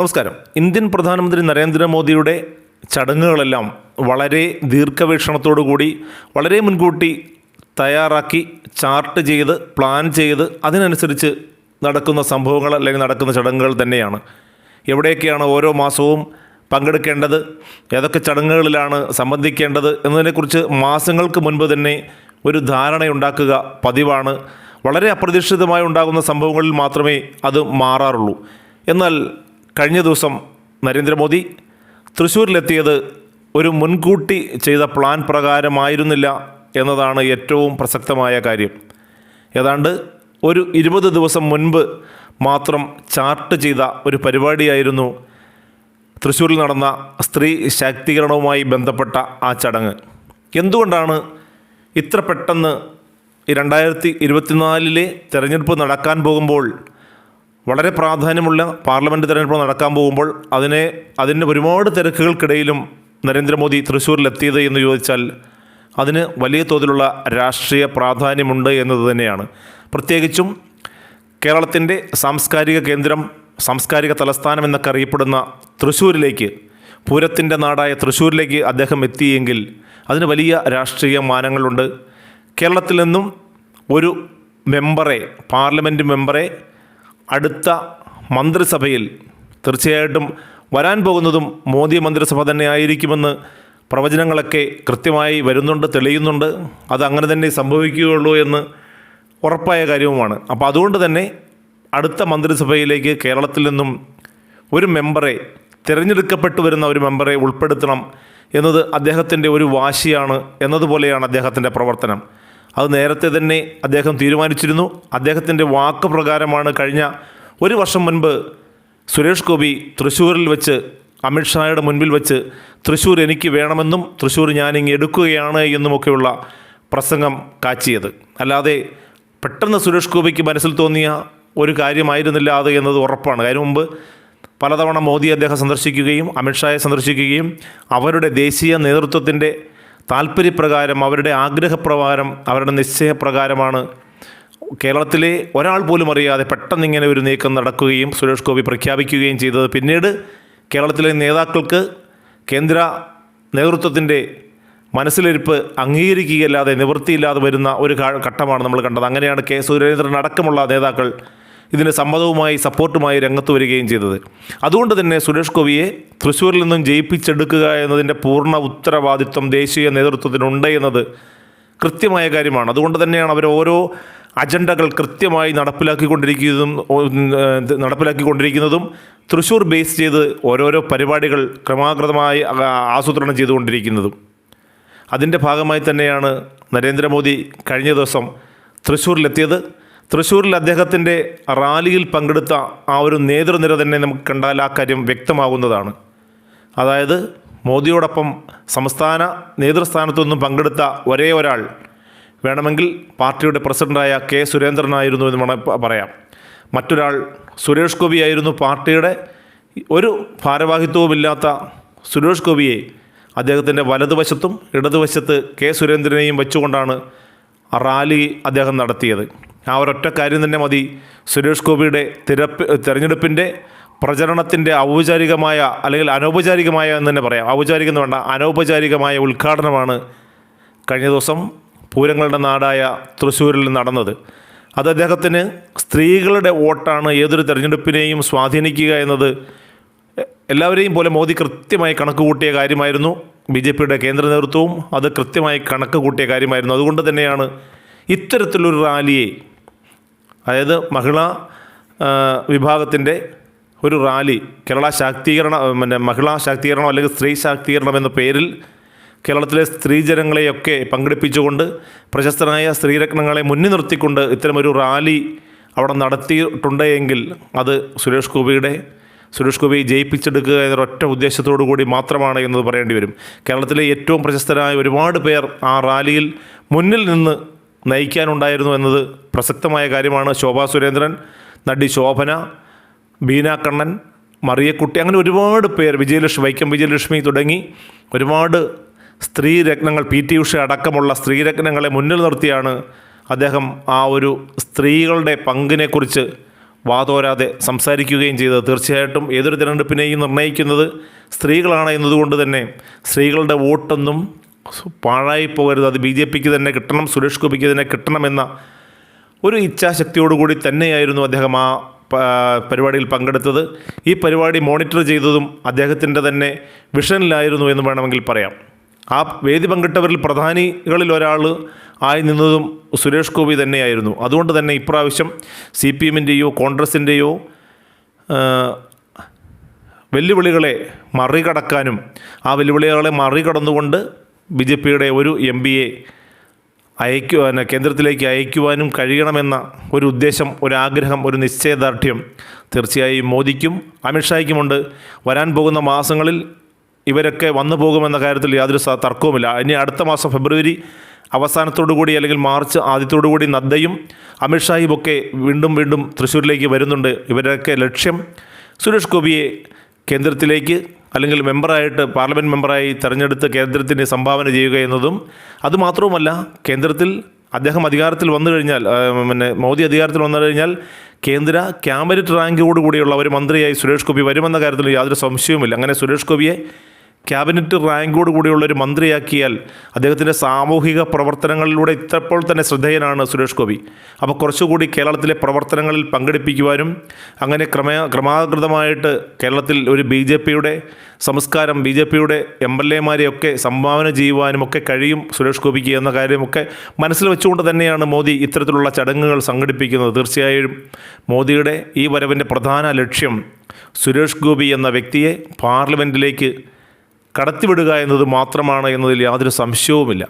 നമസ്കാരം. ഇന്ത്യൻ പ്രധാനമന്ത്രി നരേന്ദ്രമോദിയുടെ ചടങ്ങുകളെല്ലാം വളരെ ദീർഘവീക്ഷണത്തോടു കൂടി വളരെ മുൻകൂട്ടി തയ്യാറാക്കി ചാർട്ട് ചെയ്ത് പ്ലാൻ ചെയ്ത് അതിനനുസരിച്ച് നടക്കുന്ന സംഭവങ്ങൾ അല്ലെങ്കിൽ നടക്കുന്ന ചടങ്ങുകൾ തന്നെയാണ്. എവിടെയൊക്കെയാണ് ഓരോ മാസവും പങ്കെടുക്കേണ്ടത്? ഏതൊക്കെ ചടങ്ങുകളിലാണ് സംബന്ധിക്കേണ്ടത്? എന്നതിനെക്കുറിച്ച് മാസങ്ങൾക്ക് മുൻപ് തന്നെ ഒരു ധാരണയുണ്ടാക്കുക പതിവാണ്. വളരെ അപ്രതീക്ഷിതമായി ഉണ്ടാകുന്ന സംഭവങ്ങളിൽ മാത്രമേ അത് മാറാറുള്ളൂ. എന്നാൽ കഴിഞ്ഞ ദിവസം നരേന്ദ്രമോദി തൃശ്ശൂരിലെത്തിയത് ഒരു മുൻകൂട്ടി ചെയ്ത പ്ലാൻ പ്രകാരമായിരുന്നില്ല എന്നതാണ് ഏറ്റവും പ്രസക്തമായ കാര്യം. ഏതാണ്ട് ഒരു ഇരുപത് ദിവസം മുൻപ് മാത്രം ചാർട്ട് ചെയ്ത ഒരു പരിപാടിയായിരുന്നു തൃശ്ശൂരിൽ നടന്ന സ്ത്രീ ശാക്തീകരണവുമായി ബന്ധപ്പെട്ട ആ ചടങ്ങ്. എന്തുകൊണ്ടാണ് ഇത്ര പെട്ടെന്ന് രണ്ടായിരത്തി ഇരുപത്തിനാലിലെ തെരഞ്ഞെടുപ്പ് നടക്കാൻ പോകുമ്പോൾ വളരെ പ്രാധാന്യമുള്ള പാർലമെന്റ് തിരഞ്ഞെടുപ്പ് നടക്കാൻ പോകുമ്പോൾ അതിനെ അതിന്റെ ഒരുപാട് തിരക്കുകൾക്കിടയിലും നരേന്ദ്രമോദി തൃശ്ശൂരിലെത്തിയത് എന്ന് ചോദിച്ചാൽ അതിന് വലിയ തോതിലുള്ള രാഷ്ട്രീയ പ്രാധാന്യമുണ്ട് എന്നത് തന്നെയാണ്. പ്രത്യേകിച്ചും കേരളത്തിന്റെ സാംസ്കാരിക കേന്ദ്രം സാംസ്കാരിക തലസ്ഥാനം എന്നൊക്കെ അറിയപ്പെടുന്ന തൃശ്ശൂരിലേക്ക് പൂരത്തിന്റെ നാടായ തൃശ്ശൂരിലേക്ക് അദ്ദേഹം എത്തിയെങ്കിൽ അതിന് വലിയ രാഷ്ട്രീയ മാനങ്ങളുണ്ട്. കേരളത്തിൽ നിന്നും ഒരു മെമ്പറെ പാർലമെന്റ് മെമ്പറെ അടുത്ത മന്ത്രിസഭയിൽ തീർച്ചയായിട്ടും വരാൻ പോകുന്നതും മോദി മന്ത്രിസഭ തന്നെ ആയിരിക്കുമെന്ന് പ്രവചനങ്ങളൊക്കെ കൃത്യമായി വരുന്നുണ്ട് തെളിയുന്നുണ്ട്. അത് അങ്ങനെ തന്നെ സംഭവിക്കുകയുള്ളൂ എന്ന് ഉറപ്പായ കാര്യവുമാണ്. അപ്പോൾ അതുകൊണ്ട് തന്നെ അടുത്ത മന്ത്രിസഭയിലേക്ക് കേരളത്തിൽ നിന്നും ഒരു മെമ്പറെ തിരഞ്ഞെടുക്കപ്പെട്ടു വരുന്ന ഒരു മെമ്പറെ ഉൾപ്പെടുത്തണം എന്നത് അദ്ദേഹത്തിന്റെ ഒരു വാശിയാണ് എന്നതുപോലെയാണ് അദ്ദേഹത്തിന്റെ പ്രവർത്തനം. അത് നേരത്തെ തന്നെ അദ്ദേഹം തീരുമാനിച്ചിരുന്നു. അദ്ദേഹത്തിന്റെ വാക്ക് പ്രകാരമാണ് കഴിഞ്ഞ ഒരു വർഷം മുൻപ് സുരേഷ് ഗോപി തൃശ്ശൂരിൽ വെച്ച് അമിത്ഷായുടെ മുൻപിൽ വെച്ച് തൃശ്ശൂർ എനിക്ക് വേണമെന്നും തൃശ്ശൂർ ഞാനിങ്ങ് എടുക്കുകയാണ് എന്നുമൊക്കെയുള്ള പ്രസംഗം കാച്ചിയത്. അല്ലാതെ പെട്ടെന്ന് സുരേഷ് ഗോപിക്ക് മനസ്സിൽ തോന്നിയ ഒരു കാര്യമായിരുന്നില്ല അത് എന്നത് ഉറപ്പാണ്. അതിനു മുമ്പ് പലതവണ മോദി അദ്ദേഹം സന്ദർശിക്കുകയും അമിത്ഷായെ സന്ദർശിക്കുകയും അവരുടെ ദേശീയ നേതൃത്വത്തിന്റെ താല്പര്യപ്രകാരം അവരുടെ ആഗ്രഹപ്രകാരം അവരുടെ നിശ്ചയപ്രകാരമാണ്. കേരളത്തിലെ ഒരാൾ പോലും അറിയാതെ പെട്ടെന്ന് ഇങ്ങനെ ഒരു നീക്കം നടക്കുകയും സുരേഷ് ഗോപി പ്രഖ്യാപിക്കുകയും ചെയ്തത്. പിന്നീട് കേരളത്തിലെ നേതാക്കൾക്ക് കേന്ദ്ര നേതൃത്വത്തിന്റെ മനസ്സിലിരിപ്പ് അംഗീകരിക്കുകയല്ലാതെ നിവൃത്തിയില്ലാതെ വരുന്ന ഒരു ഘട്ടമാണ് നമ്മൾ കണ്ടത്. അങ്ങനെയാണ് കെ സുരേന്ദ്രൻ അടക്കമുള്ള നേതാക്കൾ ഇതിന് സമ്മതവുമായി സപ്പോർട്ടുമായി രംഗത്ത് വരികയും ചെയ്തത്. അതുകൊണ്ട് തന്നെ സുരേഷ് ഗോപിയെ തൃശ്ശൂരിൽ നിന്നും ജയിപ്പിച്ചെടുക്കുക എന്നതിന്റെ പൂർണ ഉത്തരവാദിത്വം ദേശീയ നേതൃത്വത്തിനുണ്ട് എന്നത് കൃത്യമായ കാര്യമാണ്. അതുകൊണ്ട് തന്നെയാണ് അവർ ഓരോ അജണ്ടകൾ കൃത്യമായി നടപ്പിലാക്കിക്കൊണ്ടിരിക്കുന്നതും നടപ്പിലാക്കിക്കൊണ്ടിരിക്കുന്നതും തൃശ്ശൂർ ബേസ് ചെയ്ത് ഓരോരോ പരിപാടികൾ ക്രമാകൃതമായി ആസൂത്രണം ചെയ്തുകൊണ്ടിരിക്കുന്നതും. അതിന്റെ ഭാഗമായി തന്നെയാണ് നരേന്ദ്രമോദി കഴിഞ്ഞ ദിവസം തൃശ്ശൂരിലെത്തിയത്. തൃശ്ശൂരിൽ അദ്ദേഹത്തിന്റെ റാലിയിൽ പങ്കെടുത്ത ആ ഒരു നേതൃനിര തന്നെ നമുക്ക് കണ്ടാൽ ആ കാര്യം വ്യക്തമാകുന്നതാണ്. അതായത് മോദിയോടൊപ്പം സംസ്ഥാന നേതൃസ്ഥാനത്തുനിന്നും പങ്കെടുത്ത ഒരേ ഒരാൾ വേണമെങ്കിൽ പാർട്ടിയുടെ പ്രസിഡന്റായ കെ സുരേന്ദ്രനായിരുന്നു എന്ന് വേണം പറയാം. മറ്റൊരാൾ സുരേഷ് ഗോപിയായിരുന്നു പാർട്ടിയുടെ ഒരു ഭാരവാഹിത്വവുമില്ലാത്ത സുരേഷ് ഗോപിയെ അദ്ദേഹത്തിന്റെ വലതുവശത്തും ഇടതുവശത്ത് കെ സുരേന്ദ്രനെയും വെച്ചുകൊണ്ടാണ് റാലി അദ്ദേഹം നടത്തിയത്. ആ ഒരൊറ്റ കാര്യം തന്നെ മതി. സുരേഷ് ഗോപിയുടെ തിരപ്പ് തെരഞ്ഞെടുപ്പിന്റെ പ്രചരണത്തിന്റെ ഔപചാരികമായ അല്ലെങ്കിൽ അനൗപചാരികമായ എന്ന് തന്നെ പറയാം. ഔപചാരികം എന്ന് വേണ്ട അനൗപചാരികമായ ഉദ്ഘാടനമാണ് കഴിഞ്ഞ ദിവസം പൂരങ്ങളുടെ നാടായ തൃശ്ശൂരിൽ നടന്നത്. അത് അദ്ദേഹത്തിന് സ്ത്രീകളുടെ വോട്ടാണ് ഏതൊരു തെരഞ്ഞെടുപ്പിനെയും സ്വാധീനിക്കുക എന്നത് എല്ലാവരെയും പോലെ മോദി കൃത്യമായി കണക്ക് കൂട്ടിയ കാര്യമായിരുന്നു. ബി ജെ പിയുടെ കേന്ദ്ര നേതൃത്വവും അത് കൃത്യമായി കണക്ക് കൂട്ടിയ കാര്യമായിരുന്നു. അതുകൊണ്ട് തന്നെയാണ് ഇത്തരത്തിലൊരു റാലിയെ അതായത് മഹിളാ വിഭാഗത്തിന്റെ ഒരു റാലി കേരള ശാക്തീകരണ പിന്നെ മഹിളാ ശാക്തീകരണം അല്ലെങ്കിൽ സ്ത്രീ ശാക്തീകരണം എന്ന പേരിൽ കേരളത്തിലെ സ്ത്രീജനങ്ങളെയൊക്കെ പങ്കെടുപ്പിച്ചുകൊണ്ട് പ്രശസ്തനായ സ്ത്രീരത്നങ്ങളെ മുന്നിൽ നിർത്തിക്കൊണ്ട് ഇത്തരമൊരു റാലി അവിടെ നടത്തിയിട്ടുണ്ട് എങ്കിൽ അത് സുരേഷ് ഗോപിയുടെ സുരേഷ് ഗോപിയെ ജയിപ്പിച്ചെടുക്കുക എന്നൊരൊറ്റ ഉദ്ദേശത്തോടു കൂടി മാത്രമാണ് എന്നത് പറയേണ്ടി വരും. കേരളത്തിലെ ഏറ്റവും പ്രശസ്തരായ ഒരുപാട് പേർ ആ റാലിയിൽ മുന്നിൽ നിന്ന് നയിക്കാനുണ്ടായിരുന്നു എന്നത് പ്രസക്തമായ കാര്യമാണ്. ശോഭാ സുരേന്ദ്രൻ നടി ശോഭന ബീന കണ്ണൻ മറിയക്കുട്ടി അങ്ങനെ ഒരുപാട് പേർ വിജയലക്ഷ്മി വൈക്കം വിജയലക്ഷ്മി തുടങ്ങി ഒരുപാട് സ്ത്രീരത്നങ്ങൾ പി ടി ഉഷ അടക്കമുള്ള സ്ത്രീരത്നങ്ങളെ മുന്നിൽ നിർത്തിയാണ് അദ്ദേഹം ആ ഒരു സ്ത്രീകളുടെ പങ്കിനെക്കുറിച്ച് വാതോരാതെ സംസാരിക്കുകയും ചെയ്തത്. തീർച്ചയായിട്ടും ഏതൊരു തിരഞ്ഞെടുപ്പിനെയും നിർണയിക്കുന്നത് സ്ത്രീകളാണ് എന്നതുകൊണ്ട് തന്നെ സ്ത്രീകളുടെ വോട്ടൊന്നും പാഴായി പോകരുത് അത് ബി ജെ പിക്ക് തന്നെ കിട്ടണം സുരേഷ് ഗോപിക്ക് തന്നെ കിട്ടണമെന്ന ഒരു ഇച്ഛാശക്തിയോടുകൂടി തന്നെയായിരുന്നു അദ്ദേഹം ആ പരിപാടിയിൽ പങ്കെടുത്തത്. ഈ പരിപാടി മോണിറ്റർ ചെയ്തതും അദ്ദേഹത്തിന്റെ തന്നെ വിഷനിലായിരുന്നു എന്ന് വേണമെങ്കിൽ പറയാം. ആ വേദി പങ്കിട്ടവരിൽ പ്രധാനികളിൽ ഒരാൾ ആയി നിന്നതും സുരേഷ് ഗോപി തന്നെയായിരുന്നു. അതുകൊണ്ട് തന്നെ ഇപ്രാവശ്യം സി പി എമ്മിന്റെയോ കോൺഗ്രസിന്റെയോ വെല്ലുവിളികളെ മറികടക്കാനും ആ വെല്ലുവിളികളെ മറികടന്നുകൊണ്ട് ബി ജെ പിയുടെ ഒരു എം പിയെ അയക്കുവാൻ കേന്ദ്രത്തിലേക്ക് അയക്കുവാനും കഴിയണമെന്ന ഒരു ഉദ്ദേശം ഒരു ആഗ്രഹം ഒരു നിശ്ചയദാർഢ്യം തീർച്ചയായും മോദിക്കും അമിത്ഷായ്ക്കുമുണ്ട്. വരാൻ പോകുന്ന മാസങ്ങളിൽ ഇവരൊക്കെ വന്നു പോകുമെന്ന കാര്യത്തിൽ യാതൊരു തർക്കവുമില്ല. ഇനി അടുത്ത മാസം ഫെബ്രുവരി അവസാനത്തോടു കൂടി അല്ലെങ്കിൽ മാർച്ച് ആദ്യത്തോടു കൂടി നദ്ദയും അമിത്ഷായും ഒക്കെ വീണ്ടും വീണ്ടും തൃശ്ശൂരിലേക്ക് വരുന്നുണ്ട്. ഇവരൊക്കെ ലക്ഷ്യം സുരേഷ് ഗോപിയെ കേന്ദ്രത്തിലേക്ക് അല്ലെങ്കിൽ മെമ്പറായിട്ട് പാർലമെന്റ് മെമ്പറായി തെരഞ്ഞെടുത്ത് കേന്ദ്രത്തിന് സംഭാവന ചെയ്യുക എന്നതും അതുമാത്രവുമല്ല കേന്ദ്രത്തിൽ അദ്ദേഹം അധികാരത്തിൽ വന്നു കഴിഞ്ഞാൽ പിന്നെ മോദി അധികാരത്തിൽ വന്നു കഴിഞ്ഞാൽ കേന്ദ്ര ക്യാബിനറ്റ് റാങ്കോട് കൂടിയുള്ള ഒരു മന്ത്രിയായി സുരേഷ് ഗോപി വരുമെന്ന കാര്യത്തിൽ യാതൊരു സംശയവുമില്ല. അങ്ങനെ സുരേഷ് ഗോപിയെ ക്യാബിനറ്റ് റാങ്കോട് കൂടിയുള്ള ഒരു മന്ത്രിയാക്കിയാൽ അദ്ദേഹത്തിന്റെ സാമൂഹിക പ്രവർത്തനങ്ങളിലൂടെ ഇത്രപ്പോൾ തന്നെ ശ്രദ്ധേയനാണ് സുരേഷ് ഗോപി. അപ്പോൾ കുറച്ചുകൂടി കേരളത്തിലെ പ്രവർത്തനങ്ങളിൽ പങ്കെടുപ്പിക്കുവാനും അങ്ങനെ ക്രമ ക്രമാകൃതമായിട്ട് കേരളത്തിൽ ഒരു ബി ജെ പിയുടെ സംസ്കാരം ബി ജെ പിയുടെ എം എൽ എമാരെയൊക്കെ സംഭാവന ചെയ്യുവാനും ഒക്കെ കഴിയും സുരേഷ് ഗോപിക്ക് എന്ന കാര്യമൊക്കെ മനസ്സിൽ വെച്ചുകൊണ്ട് തന്നെയാണ് മോദി ഇത്തരത്തിലുള്ള ചടങ്ങുകൾ സംഘടിപ്പിക്കുന്നത്. തീർച്ചയായും മോദിയുടെ ഈ വരവിന്റെ പ്രധാന ലക്ഷ്യം സുരേഷ് ഗോപി എന്ന വ്യക്തിയെ പാർലമെന്റിലേക്ക് കടത്തിവിടുക എന്നത് മാത്രമാണ് എന്നതിൽ യാതൊരു സംശയവുമില്ല.